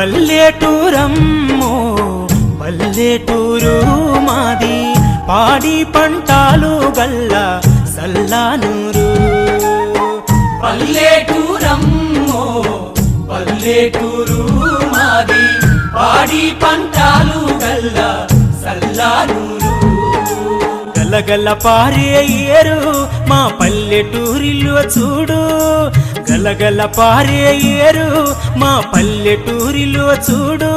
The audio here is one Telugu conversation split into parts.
పల్లెటూరమ్మో పల్లెటూరు మాది. పాడి పంటాలు గల్ల సల్లానూరు. పల్లెటూరమ్మో పల్లెటూరు మాది. పాడి పంటాలు గల్ల సల్లానూరు. గలగల పారే ఏరు మా పల్లెటూరిలో చూడు. గలగల పారే ఏరు మా పల్లెటూరిలో చూడు.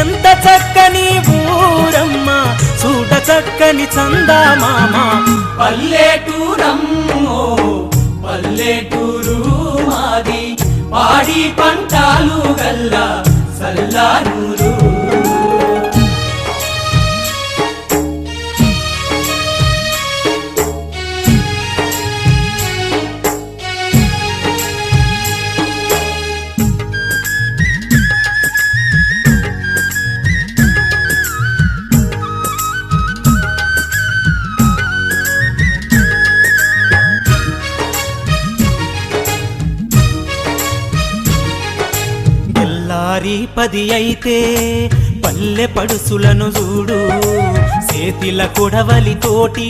ఎంత చక్కని ఊరమ్మ చూడ చక్కని చందామామ. పల్లెటూరమ్మో పల్లెటూరు మాది. పాడి పంటాలు గల్ల సల్లారు ఎల్లారి పది అయితే పల్లె పడుసులను చూడు. చేతిల కొడవలి తోటి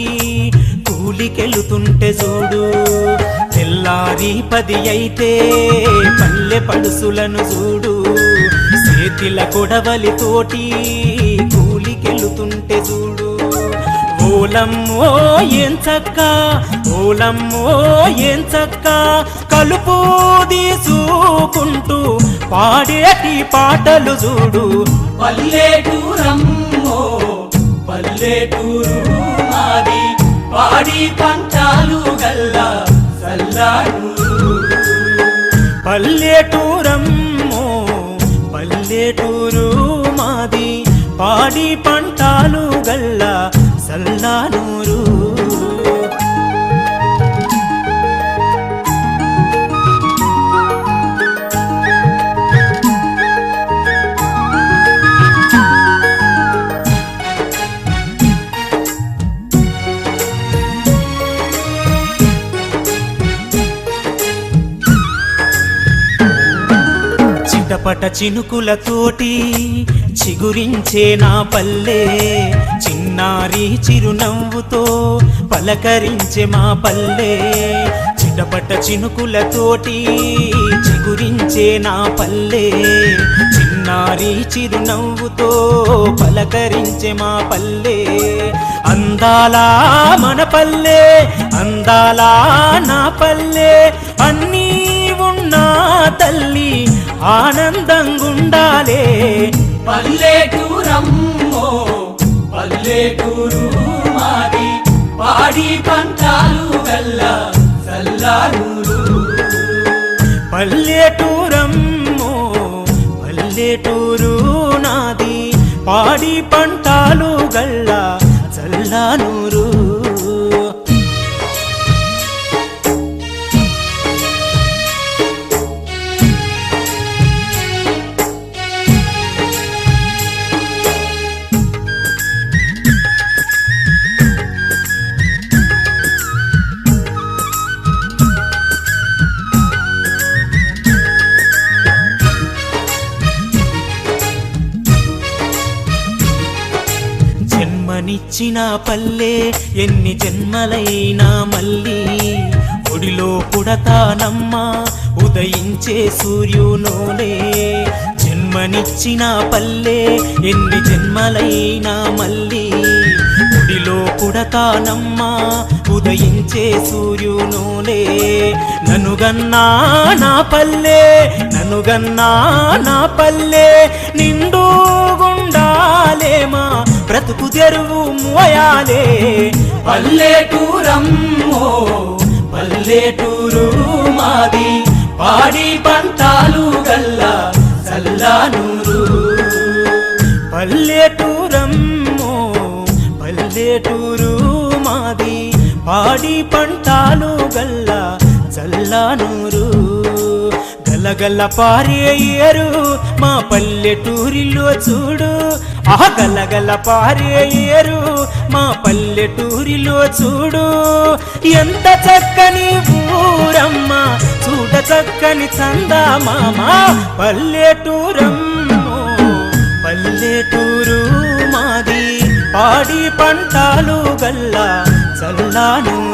కూలికెళుతుంటే చూడు. తెల్లారి పది అయితే పల్లె పడుసులను చూడు. చేతిల కొడవలి తోటి కూలికెళుతుంటే చూడు. ఓలమ్మో ఏం చక్క ఓలమ్మో ఏం చక్క కలుపు తీసుకుంటూ పాడేటి పాటలు చూడు. పల్లెటూరమ్మో పల్లెటూరు మాది పాడి పంటాలు గల్ల సల్లానూరు పల్లెటూరమ్మో పల్లెటూరు మాది పాడి పంటాలు గల్ల సల్లానూరు చిటపట చినుకులతోటి చిగురించే నా పల్లె చిన్నారి చిరునవ్వుతో పలకరించే మా పల్లె. చిటపట చినుకులతోటి చిగురించే నా పల్లె. చిన్నారి చిరునవ్వుతో పలకరించే మా పల్లె. అందాలా మన పల్లె అందాలా నా పల్లె. అన్నీ ఉన్నా తల్లి ఆనందంగుండాలే. పల్లెటూరమ్మో పల్లెటూరు మాది పాడి పంటాలు గల్ల సల్లానూరు. పల్లెటూరమ్మో పల్లెటూరు నాది పాడి పంటాలు గల్ల చల్లానూరు జన్మనిచ్చిన పల్లె ఎన్ని జన్మలైనా మళ్ళీ. ఒడిలో పుడతానమ్మా ఉదయించే సూర్యునోలే. జన్మనిచ్చిన పల్లె ఎన్ని జన్మలైనా మళ్ళీ. ఒడిలో పుడతానమ్మా ఉదయించే సూర్యునోలే. ననుగన్నా నా పల్లె ననుగన్నా నా పల్లె నిండు బ్రతుకు తెరువు మోయాలే పల్లెటూరమ్మో పల్లెటూరు మాది. పాడి పంటాలు గల్లా సల్లానూరు. పల్లెటూరమ్మో పల్లెటూరు మాది. పాడి పంటాలు గల్లా చల్లానూరు గలగల పారే ఏరు మా పల్లెటూరిలో చూడు. ఆ గలగల పారే ఏరు మా పల్లెటూరిలో చూడు. ఎంత చక్కని ఊరమ్మ చూడ చక్కని చందామామా. పల్లెటూరమ్మ పల్లెటూరు మాది. పాడి పంటాలు గల్లా చల్లానూరు